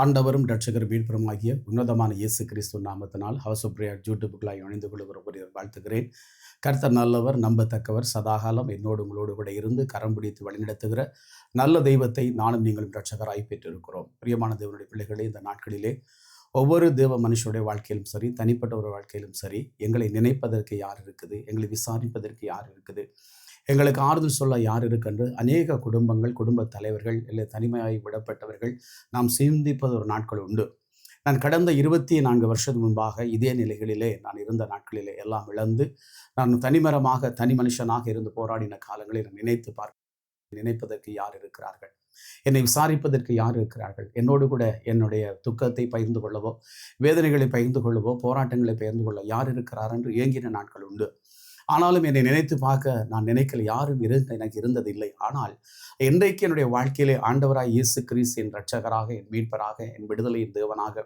ஆண்டவரும் ரட்சகர் மீட்பருமாகிய உன்னதமான இயேசு கிறிஸ்து நாமத்தினால் ஹவுஸ் ஆஃப் பிரேயர் இணைந்து கொள்கிற ஒரு வாழ்த்துகிறேன். கர்த்தர் நல்லவர் நம்பத்தக்கவர் சதாகாலம் என்னோடு உங்களோடு கூட இருந்து கரம் பிடித்து வழிநடத்துகிற நல்ல தெய்வத்தை நானும் நீங்களும் ரட்சகராய் பெற்றிருக்கிறோம். பிரியமான தேவனுடைய பிள்ளைகளே இந்த நாட்களிலே ஒவ்வொரு தேவ மனுஷனுடைய வாழ்க்கையிலும் சரி தனிப்பட்ட ஒரு வாழ்க்கையிலும் சரி எங்களை நினைப்பதற்கு யார் இருக்குது எங்களை விசாரிப்பதற்கு யார் இருக்குது எங்களுக்கு ஆறுதல் சொல்ல யார் இருக்கென்று அநேக குடும்பங்கள் குடும்ப தலைவர்கள் இல்லை தனிமையாகி விடப்பட்டவர்கள் நாம் சிந்திப்பது ஒரு நாட்கள் உண்டு. நான் கடந்த இருபத்தி நான்கு வருஷத்துக்கு முன்பாக இதே நிலைகளிலே நான் இருந்த நாட்களிலே எல்லாம் இழந்து நான் தனிமரமாக தனி மனுஷனாக இருந்து போராடின காலங்களை நான் நினைத்து பார்க்க நினைப்பதற்கு யார் இருக்கிறார்கள்? என்னை விசாரிப்பதற்கு யார் இருக்கிறார்கள்? என்னோடு கூட என்னுடைய துக்கத்தை பகிர்ந்து கொள்ளவோ வேதனைகளை பகிர்ந்து கொள்ளவோ போராட்டங்களை பகிர்ந்து கொள்ள யார் இருக்கிறார் என்று இயங்கின நாட்கள் உண்டு. ஆனாலும் என்னை நினைத்து பார்க்க நான் நினைக்கல யாரும் இருந்த எனக்கு இருந்ததில்லை. ஆனால் இன்றைக்கு என்னுடைய வாழ்க்கையிலே ஆண்டவராய் இயேசு கிறிஸ் என் ரட்சகராக என் மீட்பராக என் விடுதலையின் தேவனாக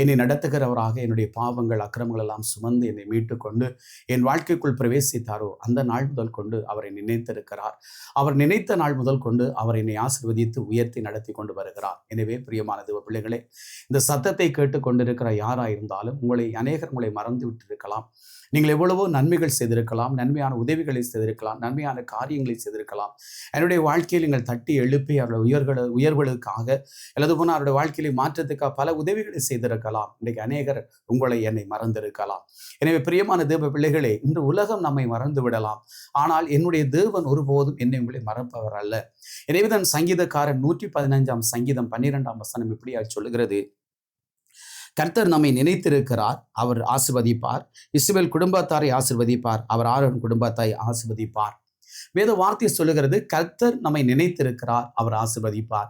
என்னை நடத்துகிறவராக என்னுடைய பாவங்கள் அக்கிரமங்கள் எல்லாம் சுமந்து என்னை மீட்டு கொண்டு என் வாழ்க்கைக்குள் பிரவேசித்தாரோ அந்த நாள் முதல் கொண்டு அவரை நினைத்திருக்கிறார். அவர் நினைத்த நாள் முதல் கொண்டு அவர் என்னை ஆசிர்வதித்து உயர்த்தி நடத்தி கொண்டு வருகிறார். எனவே பிரியமான தேவ பிள்ளைகளே இந்த சத்தத்தை கேட்டு கொண்டிருக்கிற யாராயிருந்தாலும் உங்களை அநேகர் உங்களை மறந்து விட்டிருக்கலாம். நீங்கள் எவ்வளவோ நன்மைகள் செய்திருக்கலாம் நன்மையான உதவிகளை செய்திருக்கலாம் நன்மையான காரியங்களை செய்திருக்கலாம். என்னுடைய வாழ்க்கையில் நீங்கள் தட்டி எழுப்பி அவருடைய உயர்களை உயர்வுகளுக்காக அல்லது போனால் அவருடைய வாழ்க்கையில மாற்றத்துக்காக பல உதவிகளை செய்திருக்கலாம். இன்றைக்கு அநேகர் உங்களை என்னை மறந்திருக்கலாம். எனவே பிரியமான தேவ பிள்ளைகளே இன்று உலகம் நம்மை மறந்து விடலாம். ஆனால் என்னுடைய தேவன் ஒருபோதும் என்னை உங்களை மறப்பவர் அல்ல. எனவே தான் சங்கீதக்காரன் நூற்றி பதினைஞ்சாம் சங்கீதம் பன்னிரெண்டாம் வசனம் இப்படியா சொல்லுகிறது. கர்த்தர் நம்மை நினைத்திருக்கிறார் அவர் ஆசிர்வதிப்பார். இஸ்ரேல் குடும்பத்தாரை ஆசிர்வதிப்பார் அவர் ஆரோன் குடும்பத்தாய் ஆசிர்வதிப்பார். வேத வார்த்தை சொல்லுகிறது கர்த்தர் நம்மை நினைத்திருக்கிறார் அவர் ஆசிர்வதிப்பார்.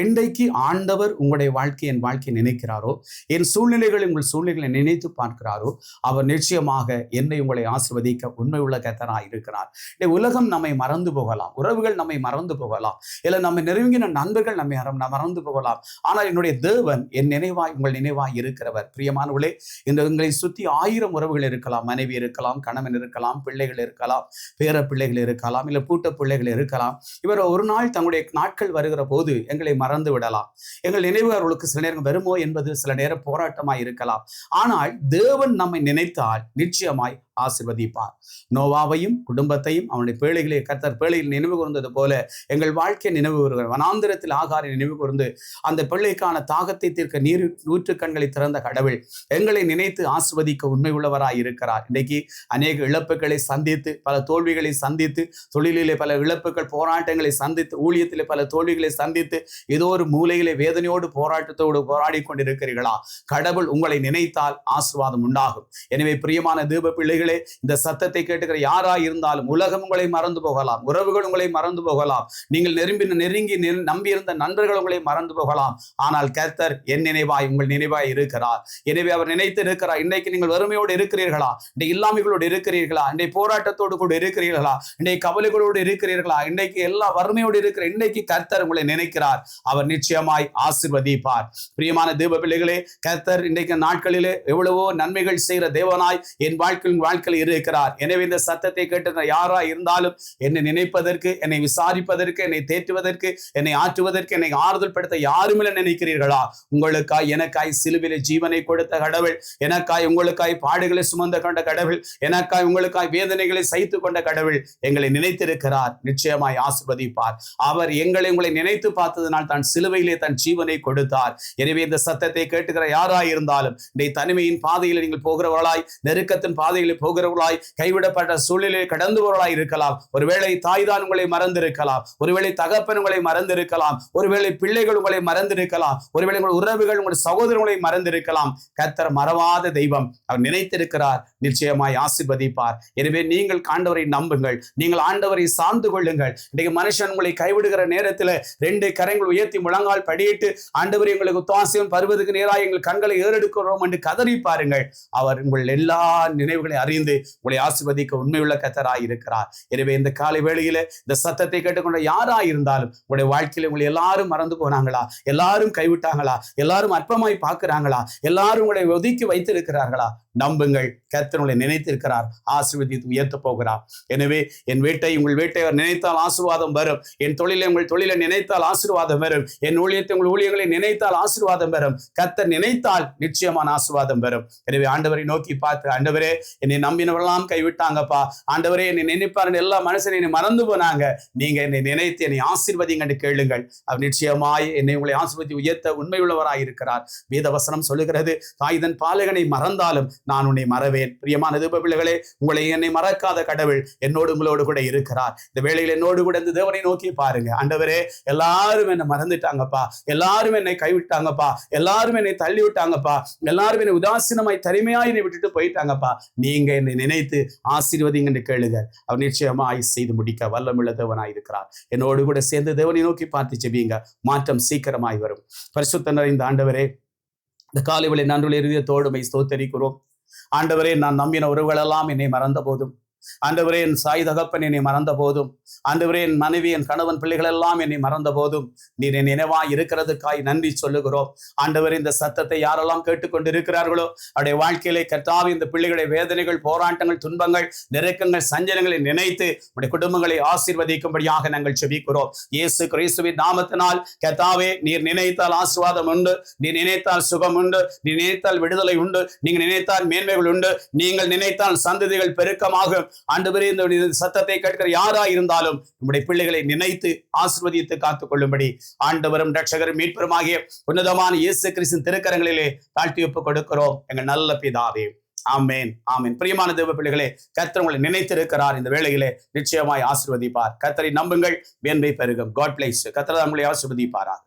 என்றைக்கு ஆண்டவர் உங்களுடைய வாழ்க்கை என் வாழ்க்கையை நினைக்கிறாரோ என் சூழ்நிலைகளை உங்கள் சூழ்நிலைகளை நினைத்து பார்க்கிறாரோ அவர் நிச்சயமாக என்னை உங்களை ஆசிர்வதிக்க உண்மை உள்ள கர்த்தராக இருக்கிறார். உலகம் நம்மை மறந்து போகலாம் உறவுகள் நம்மை மறந்து போகலாம் இல்லை நம்ம நெருங்கின நண்பர்கள் நம்மை மறந்து போகலாம். ஆனால் என்னுடைய தேவன் என் நினைவாய் உங்கள் நினைவாய் இருக்கிறவர். பிரியமானவர்களே இந்த உங்களை சுற்றி ஆயிரம் உறவுகள் இருக்கலாம் மனைவி இருக்கலாம் கணவன் இருக்கலாம் பிள்ளைகள் இருக்கலாம் பேர பிள்ளைகள் இருக்கலாம். இருக்கலாம் இல்லை பூட்ட பிள்ளைகள் இருக்கலாம். இவர் ஒரு நாள் தங்களுடைய நாட்கள் வருகிற போது எங்களை மறந்து விடலாம். எங்கள் நினைவு அவர்களுக்கு சில நேரம் வருமோ என்பது சில நேரம் போராட்டமாய் இருக்கலாம். ஆனால் தேவன் நம்மை நினைத்தால் நிச்சயமாய் ஆசிர்வதிப்பார். நோவாவையும் குடும்பத்தையும் அவனுடைய பேழைகளை கர்த்தர் பேழையில் நினைவு கூர்ந்தது போல எங்கள் வாழ்க்கை நினைவு கூறுகிற வனாந்திரத்தில் ஆகாரை நினைவு கூர்ந்து அந்த பிள்ளைக்கான தாகத்தை தீர்க்க நீர் நூற்று கண்களை திறந்த கடவுள் எங்களை நினைத்து ஆசிர்வதிக்க உண்மை உள்ளவராய் இருக்கிறார். இன்றைக்கு அநேக இழப்புகளை சந்தித்து பல தோல்விகளை சந்தித்து தொழிலிலே பல இழப்புகள் போராட்டங்களை சந்தித்து ஊழியத்திலே பல தோல்விகளை சந்தித்து ஏதோ ஒரு மூலையிலே வேதனையோடு போராட்டத்தோடு போராடி கொண்டிருக்கிறீர்களா? கடவுள் உங்களை நினைத்தால் ஆசிர்வாதம் உண்டாகும். எனவே பிரியமான தீப பிள்ளைகள் பிள்ளைகளே இந்த சத்தத்தை கேட்டுக்கிற யாரா இருந்தாலும் உலகம் உங்களை மறந்து போகலாம். உறவுகள் உங்களை மறந்து போகலாம். நீங்கள் நெரும்பி நெருங்கி நம்பியிருந்த நண்பர்கள் உங்களை மறந்து போகலாம். ஆனால் கர்த்தர் என் நினைவாய் உங்கள் நினைவாய் இருக்கிறார். எனவே அவர் நினைத்து இருக்கிறார். இன்றைக்கு நீங்கள் வறுமையோடு இருக்கிறீர்களா? இன்றைக்கு இல்லாமைகளோடு இருக்கிறீர்களா? இன்றைக்கு போராட்டத்தோடு கூட இருக்கிறீர்களா? இன்றைக்கு கவலைகளோடு இருக்கிறீர்களா? இன்றைக்கு எல்லா வறுமையோடு இருக்கிற இன்றைக்கு கர்த்தர் உங்களை நினைக்கிறார். அவர் நிச்சயமாய் ஆசிர்வதிப்பார். பிரியமான தேவ பிள்ளைகளே கர்த்தர் இன்றைக்கு நாட்களிலே எவ்வளவோ நன்மைகள் செய்கிற தேவனாய் என் வாழ்க்கையின் நாட்கள் இருக்கிறார். எனவே இந்த சத்தத்தை கேட்டு யாரா இருந்தாலும் என்னை நினைப்பதற்கு என்னை விசாரிப்பதற்கு என்னை தேற்றுவதற்கு என்னை ஆற்றுவதற்கு என்னை ஆறுதல் படுத்த யாருமில்லை நினைக்கிறீர்களா? உங்களுக்காய் எனக்காய் சிலுவிலே ஜீவனை கொடுத்த கடவுள் எனக்காய் உங்களுக்காய் பாடுகளை சுமந்த கொண்ட கடவுள் எனக்காய் உங்களுக்காய் வேதனைகளை சைத்து கொண்ட கடவுள் எங்களை நினைத்திருக்கிறார். நிச்சயமாய் ஆசிர்வதிப்பார். அவர் எங்களை உங்களை நினைத்து பார்த்ததனால் தான் சிலுவையிலே தன் ஜீவனை கொடுத்தார். எனவே இந்த சத்தத்தை கேட்டுகிற யாராய் இருந்தாலும் இந்த தனிமையின் பாதையில் நீங்கள் போகிறவர்களாய் நெருக்கத்தின் பாதையில் போகிறவர்களாய் கைவிடப்பட்ட சூழ்நிலையில் கடந்துபவர்களாய் இருக்கலாம். ஒருவேளை தாய் தான் உங்களை மறந்திருக்கலாம். ஒருவேளை தகப்பன் உங்களை மறந்திருக்கலாம். ஒருவேளை பிள்ளைகள் உங்களை மறந்திருக்கலாம். ஒருவேளை உங்கள் உறவுகள் உங்கள் சகோதரர்களை மறந்திருக்கலாம். கத்தர் மறவாத தெய்வம் அவர் நினைத்திருக்கிறார். நிச்சயமாய் ஆசிர்வதிப்பார். எனவே நீங்கள் ஆண்டவரை நம்புங்கள். நீங்கள் ஆண்டவரை சார்ந்து கொள்ளுங்கள். இன்றைக்கு மனுஷன் உங்களை கைவிடுகிற நேரத்தில் ரெண்டு கரங்கள் உயர்த்தி முழங்கால் படியிட்டு ஆண்டவர் எங்களுக்கு உத்தாசியம் பருவதுக்கு நேராக எங்கள் கண்களை ஏறெடுக்கிறோம் என்று கதறி பாருங்கள். அவர் உங்கள் எல்லா நினைவுகளை அறி அறிந்து உங்களை ஆசிர்வதிக்க உண்மையுள்ள கத்தராய் இருக்கிறார் எனவே இந்த காலை வேளையில இந்த சத்தத்தை கேட்டுக்கொண்ட யாரா இருந்தாலும் உங்களுடைய வாழ்க்கையில உங்களை எல்லாரும் மறந்து போனாங்களா? எல்லாரும் கைவிட்டாங்களா? எல்லாரும் அற்பமாய் பார்க்கிறாங்களா? எல்லாரும் உங்களை ஒதுக்கி வைத்திருக்கிறார்களா? நம்புங்கள் கர்த்தனுடைய நினைத்திருக்கிறார். ஆசிர்வதித்து உயர்த்த போகிறார். எனவே என் வீட்டை உங்கள் வீட்டை நினைத்தால் ஆசீர்வாதம் வரும். என் தொழிலை உங்கள் தொழிலை நினைத்தால் ஆசீர்வாதம் வரும். என் ஊழியத்தை உங்கள் ஊழியங்களை நினைத்தால் ஆசீர்வாதம் வரும். கர்த்தர் நினைத்தால் நிச்சயமான ஆசீர்வாதம் வரும். எனவே ஆண்டவரை நோக்கி பார்த்து ஆண்டவரே என்னை நம்பினவெல்லாம் கைவிட்டாங்கப்பா. ஆண்டவரே என்னை நினைப்பாருன்னு எல்லா மனுஷனை என்னை மறந்து போனாங்க. நீங்க என்னை நினைத்து என்னை ஆசீர்வதிங்கன்னு கேளுங்கள். அவர் நிச்சயமாய் என்னை உங்களை ஆசீர்வதி உயர்த்த உண்மையுள்ளவராய் இருக்கிறார். வேதவசனம் சொல்லுகிறது தாய்தன் பாலகனை மறந்தாலும் நான் உன்னை மறவேன். பிரியமான பிள்ளைகளே உங்களை என்னை மறக்காத கடவுள் என்னோடு உங்களோடு கூட இருக்கிறார். இந்த வேளையில் என்னோடு கூட இந்த தேவனை நோக்கி பாருங்க. ஆண்டவரே எல்லாரும் என்னை மறந்துட்டாங்கப்பா. எல்லாரும் என்னை கைவிட்டாங்கப்பா. எல்லாரும் என்னை தள்ளி விட்டாங்கப்பா எல்லாரும் என்னை உதாசீனமாய் தனிமையாய் என்னை விட்டுட்டு போயிட்டாங்கப்பா. நீங்க என்னை நினைத்து ஆசீர்வதிங்க என்று கேளுங்க. அவர் நிச்சயமாய் செய்து முடிக்க வல்லமுள்ள தேவனாய் இருக்கிறார் என்னோடு கூட சேர்ந்து தேவனை நோக்கி பார்த்து செவியுங்க மாற்றம் சீக்கிரமாய் வரும். பரிசுத்தனர் இந்த ஆண்டவரே இந்த காலை வேளை நன்றுள்ள இறுதியத்தோடு மை ஸ்தோத்தரிக்கிறோம். ஆண்டவரே நான் நம்பின உறவுகளெல்லாம் என்னை மறந்த போதும் ஆண்டவரே என் சாய் தகப்பன் என்னை மறந்த போதும் ஆண்டவரே என் மனைவி என் கணவன் பிள்ளைகள் எல்லாம் என்னை மறந்த போதும் நீர் என் நினைவாய் இருக்கிறதுக்காய் நன்றி சொல்லுகிறோம். ஆண்டவர் இந்த சத்தத்தை யாரெல்லாம் கேட்டுக்கொண்டு இருக்கிறார்களோ அவருடைய வாழ்க்கையிலே கர்த்தாவி இந்த பிள்ளைகளுடைய வேதனைகள் போராட்டங்கள் துன்பங்கள் நெருக்கங்கள் சஞ்சலங்களை நினைத்து உடைய குடும்பங்களை ஆசீர்வதிக்கும்படியாக நாங்கள் செபிக்கிறோம். இயேசு கிறிஸ்துவின் நாமத்தினால் கர்த்தாவே நீர் நினைத்தால் ஆசீர்வாதம் உண்டு நீ நினைத்தால் சுகம் உண்டு நீ நினைத்தால் விடுதலை உண்டு நீங்கள் நினைத்தால் மேன்மைகள் உண்டு நீங்கள் நினைத்தால் சந்ததிகள் பெருக்கமாகும். ஆண்டவரே இந்த சத்தத்தை கேட்கிற யாரா இருந்தாலும் நம்முடைய பிள்ளைகளை நினைத்து ஆசிர்வதித்து காத்துக் கொள்ளும்படி ஆண்டவரும் ரட்சகரும் மீட்பருமாகிய உன்னதமான இயேசு கிறிஸ்தின் திருக்கரங்களிலே தாழ்த்தி ஒப்பு கொடுக்கிறோம். எங்கள் நல்ல பிதாவே. ஆமேன் ஆமேன். பிரியமான தேவ பிள்ளைகளே கர்த்தர் உங்களை நினைத்திருக்கிறார். இந்த வேளையிலே நிச்சயமாய் ஆசிர்வதிப்பார். கர்த்தரை நம்புங்கள் வேண்மை பெருகும். காட் பிளேஸ் கர்த்தர் உங்களை ஆசிர்வதிப்பாராக.